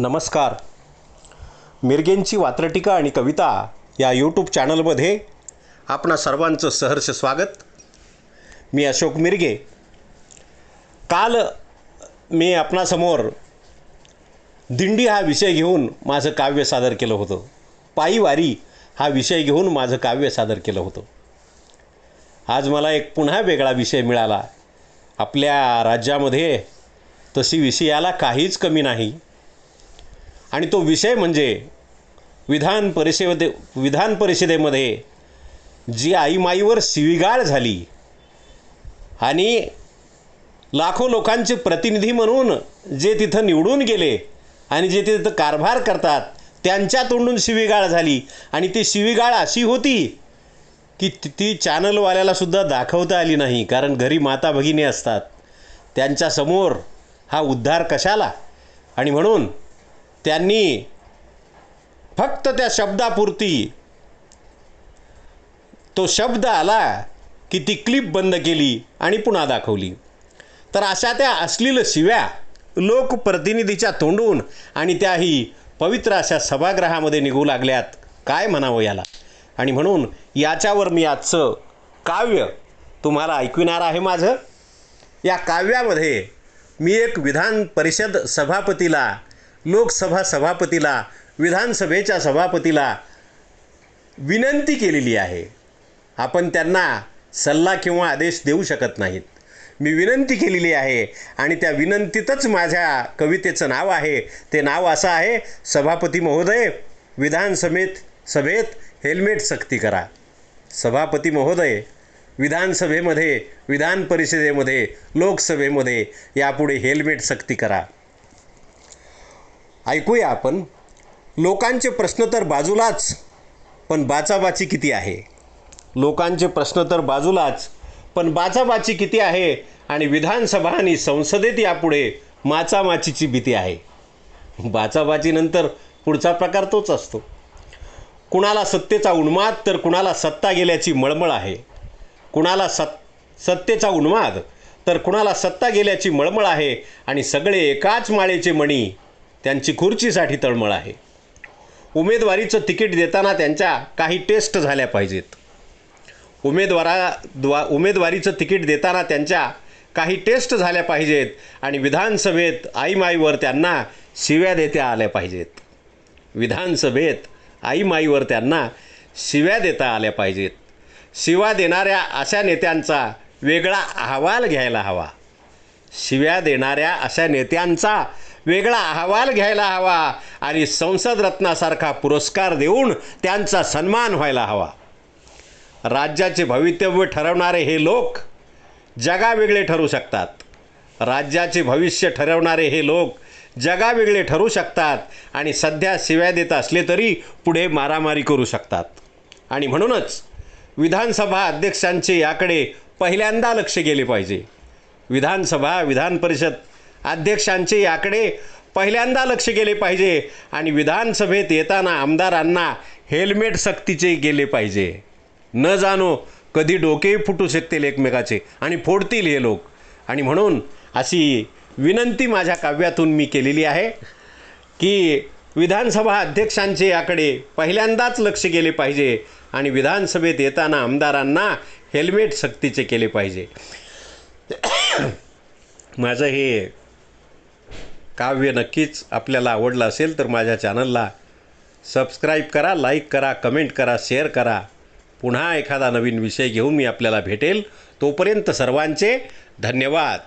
नमस्कार. मिरगेंची वात्रटिका आणि कविता या यूट्यूब चॅनलमध्ये आपणा सर्वांचं सहर्ष स्वागत. मी अशोक मिरगे. काल मी आपणासमोर दिंडी हा विषय घेऊन माझं काव्य सादर केलं होतं. पायीवारी हा विषय घेऊन माझं काव्य सादर केलं होतं. आज मला एक पुन्हा वेगळा विषय मिळाला. आपल्या राज्यामध्ये तशी विषयाला काहीच कमी नाही. आणि तो विषय म्हणजे विधान परिषदे विधान परिषदेमध्ये जी आईमाईवर शिवीगाळ झाली आणि लाखो लोकांचे प्रतिनिधी म्हणून जे तिथं निवडून गेले आणि जे तिथं कारभार करतात त्यांच्या तोंडून शिवीगाळ झाली. आणि ती शिवीगाळ अशी होती की ती- ती दाखवता आली नाही कारण घरी माता भगिनी असतात. त्यांच्यासमोर हा उद्धार कशाला? आणि म्हणून त्यांनी फक्त त्या शब्दापुरती तो शब्द आला की ती क्लिप बंद केली आणि पुन्हा दाखवली. तर अशा त्या असलेलं शिव्या लोकप्रतिनिधीच्या तोंडून आणि त्याही पवित्र अशा सभागृहामध्ये निघू लागल्यात. काय म्हणावं याला? आणि म्हणून याच्यावर मी आजचं काव्य तुम्हाला ऐकविणार आहे माझं. या काव्यामध्ये मी एक विधान परिषद सभापतीला लोकसभा सभापतीला विधानसभेच्या सभापतीला विनंती केलेली आहे. आपण त्यांना सल्ला किंवा आदेश देऊ शकत नाहीत. मी विनंती केलेली आहे आणि त्या विनंतीतच माझ्या कवितेचं नाव आहे. ते नाव असं आहे सभापती महोदय विधानसभेत सभेत हेल्मेट सक्ती करा. सभापती महोदय विधानसभेमध्ये विधान परिषदेमध्ये लोकसभेमध्ये यापुढे हेल्मेट सक्ती करा. ऐकूया आपण. लोकांचे प्रश्न तर बाजूलाच पण बाचाबाची किती आहे? लोकांचे प्रश्न तर बाजूलाच पण बाचाबाची किती आहे आणि विधानसभा आणि संसदेत यापुढे माचामाचीची भीती आहे. बाचाबाचीनंतर पुढचा प्रकार तोच असतो. कुणाला सत्तेचा उन्माद तर कुणाला सत्ता गेल्याची मळमळ आहे. कुणाला सत् सत्तेचा उन्माद तर कुणाला सत्ता गेल्याची मळमळ आहे. आणि सगळे एकाच माळेचे मणी त्यांची खुर्चीसाठी तळमळ आहे. उमेदवारीचं तिकीट देताना त्यांच्या काही टेस्ट झाल्या पाहिजेत. उमेदवारा द्वा उमेदवारीचं तिकीट देताना त्यांच्या काही टेस्ट झाल्या पाहिजेत आणि विधानसभेत आईमाईवर त्यांना शिव्या देत्या आल्या पाहिजेत. विधानसभेत आईमाईवर त्यांना शिव्या देता आल्या पाहिजेत. शिवा देणाऱ्या अशा नेत्यांचा वेगळा अहवाल घ्यायला हवा. शिव्या देणाऱ्या अशा नेत्यांचा वेगळा अहवाल घ्यायला हवा आणि संसद रत्नासारखा पुरस्कार देऊन त्यांचा सन्मान व्हायला हवा. राज्याचे भवितव्य ठरवणारे हे लोक जगावेगळे ठरू शकतात. राज्याचे भविष्य ठरवणारे हे लोक जगावेगळे ठरू शकतात आणि सध्या शिव्या देत असले तरी पुढे मारामारी करू शकतात. आणि म्हणूनच विधानसभा अध्यक्षांचे याकडे पहिल्यांदा लक्ष गेले पाहिजे. विधानसभा विधान परिषद अध्यक्षांचे याकडे पहिल्यांदा लक्ष गेले पाहिजे आणि विधानसभेत येताना आमदारांना हेल्मेट सक्तीचे गेले पाहिजे. न जाणो कधी डोकेही फुटू शकतील एकमेकाचे आणि फोडतील हे लोक. आणि म्हणून अशी विनंती माझ्या काव्यातून मी केलेली आहे की विधानसभा अध्यक्षांचे याकडे पहिल्यांदाच लक्ष गेले पाहिजे आणि विधानसभेत येताना आमदारांना हेल्मेट सक्तीचे केले पाहिजे. माझं हे काव्य नक्कीच आपल्याला आवडलं असेल तर माझ्या चॅनलला सबस्क्राईब करा लाईक करा कमेंट करा शेअर करा. पुन्हा एखादा नवीन विषय घेऊन मी आपल्याला भेटेल. तोपर्यंत सर्वांचे धन्यवाद.